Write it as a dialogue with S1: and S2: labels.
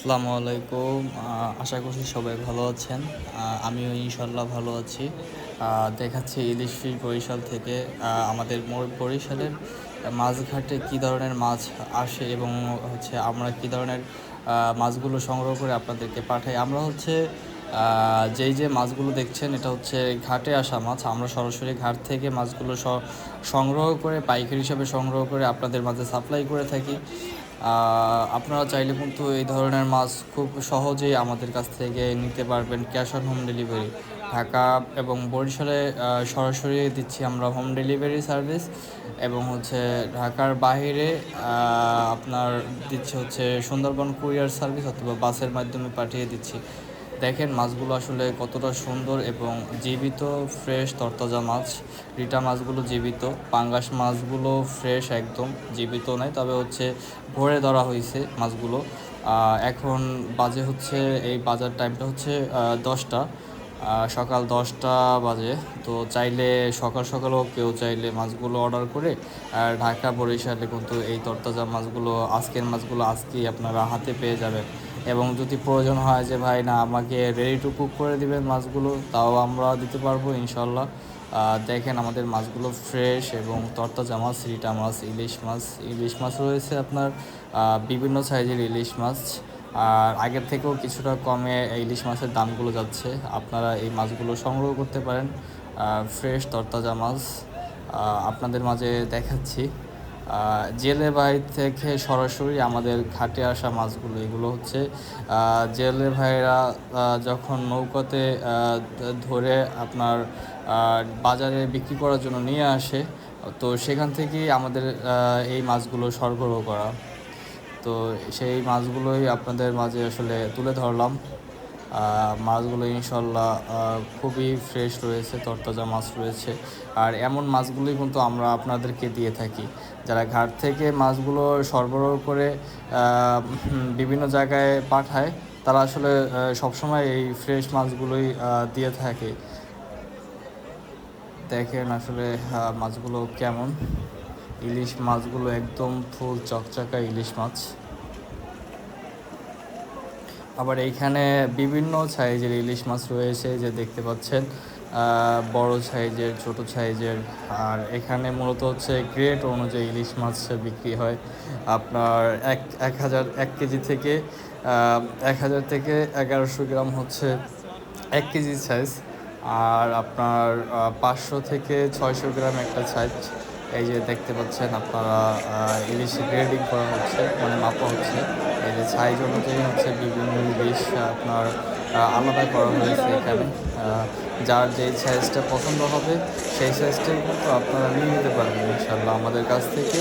S1: আসসালামু আলাইকুম। আশা করছি সবাই ভালো আছেন। আমিও ইনশাল্লাহ ভালো আছি। দেখাচ্ছি ইলিশ ফিশ বরিশাল থেকে। আমাদের বরিশালের মাছঘাটে কী ধরনের মাছ আসে এবং হচ্ছে আমরা কী ধরনের মাছগুলো সংগ্রহ করে আপনাদেরকে পাঠাই। আমরা হচ্ছে যেই যে মাছগুলো দেখছেন, এটা হচ্ছে ঘাটে আসা মাছ। আমরা সরাসরি ঘাট থেকে মাছগুলো সংগ্রহ করে, পাইকারি হিসাবে সংগ্রহ করে আপনাদের মাঝে সাপ্লাই করে থাকি। আপনারা চাইলে কিন্তু এই ধরনের মাছ খুব সহজেই আমাদের কাছ থেকে নিতে পারবেন cash on home delivery Dhaka এবং বরিশালে সরাসরি দিচ্ছি আমরা হোম ডেলিভারি সার্ভিস এবং হচ্ছে ঢাকার বাইরে আপনার দিচ্ছে হচ্ছে সুন্দরবন কুরিয়ার সার্ভিস অথবা বাসের মাধ্যমে পাঠিয়ে দিচ্ছি। দেখেন মাছগুলো আসলে কতটা সুন্দর এবং জীবিত ফ্রেশ তরতাজা মাছ। রিটা মাছগুলো জীবিত, পাঙ্গাস মাছগুলো ফ্রেশ একদম, জীবিত নয়, তবে হচ্ছে ভরে ধরা হয়েছে মাছগুলো। এখন বাজে হচ্ছে, এই বাজার টাইমটা হচ্ছে দশটা। সকাল দশটা বাজে, তো চাইলে সকাল সকালও কেউ চাইলে মাছগুলো অর্ডার করে, আর ঢাকা বরিশালে কিন্তু এই তরতাজা মাছগুলো, আজকের মাছগুলো আজকেই আপনারা হাতে পেয়ে যাবেন। এবং যদি প্রয়োজন হয় যে, ভাই, না, আমাকে রেডি টু কুক করে দিবেন মাছগুলো, তাও আমরা দিতে পারব ইনশাল্লাহ দেখেন আমাদের মাছগুলো ফ্রেশ এবং তরতাজা মাছ, রিটা মাছ, ইলিশ মাছ ইলিশ মাছ রয়েছে আপনার বিভিন্ন সাইজের ইলিশ মাছ। আর আগের থেকেও কিছুটা কমে ইলিশ মাছের দামগুলো যাচ্ছে। আপনারা এই মাছগুলো সংগ্রহ করতে পারেন। ফ্রেশ তরতাজা মাছ। আপনাদের মাঝে দেখাচ্ছি। জেলে ভাই থেকে সরাসরি আমাদের ঘাটে আসা মাছগুলো, এগুলো হচ্ছে জেলে ভাইরা যখন নৌকাতে ধরে আপনার বাজারে বিক্রি করার জন্য নিয়ে আসে, তো সেখান থেকেই আমাদের এই মাছগুলো সরবরাহ করা। তো সেই মাছগুলোই আপনাদের মাঝে আসলে তুলে ধরলাম। মাছগুলো ইনশাল্লাহ খুবই ফ্রেশ রয়েছে, তরতাজা মাছ রয়েছে। আর এমন মাছগুলোই কিন্তু আমরা আপনাদেরকে দিয়ে থাকি। যারা ঘাট থেকে মাছগুলো সরবরাহ করে বিভিন্ন জায়গায় পাঠায়, তারা আসলে সবসময় এই ফ্রেশ মাছগুলোই দিয়ে থাকে। দেখেন আসলে মাছগুলো কেমন। ইলিশ মাছগুলো একদম ফুল চকচকা ইলিশ মাছ। আবার এইখানে বিভিন্ন সাইজের ইলিশ মাছ রয়েছে, যে দেখতে পাচ্ছেন বড় সাইজের, ছোট সাইজের। আর এখানে মূলত হচ্ছে গ্রেড অনুযায়ী ইলিশ মাছ বিক্রি হয়। আপনার এক এক হাজার, এক কেজি থেকে এক হাজার থেকে এগারোশো গ্রাম হচ্ছে এক কেজি সাইজ আর আপনার পাঁচশো থেকে ছয়শো গ্রাম একটা সাইজ এই যে দেখতে পাচ্ছেন, আপনারা ইলিশ গ্রেডিং করা হচ্ছে মানে মাপা হচ্ছে। সাইজ অনুযায়ী হচ্ছে বিভিন্ন ইলিশ আপনার আলাদা করা হয়েছে এখানে। যার যে সাইজটা পছন্দ হবে, সেই সাইজটাই কিন্তু আপনারা নিয়ে নিতে পারবেন ইনশাল্লাহ আমাদের কাছ থেকে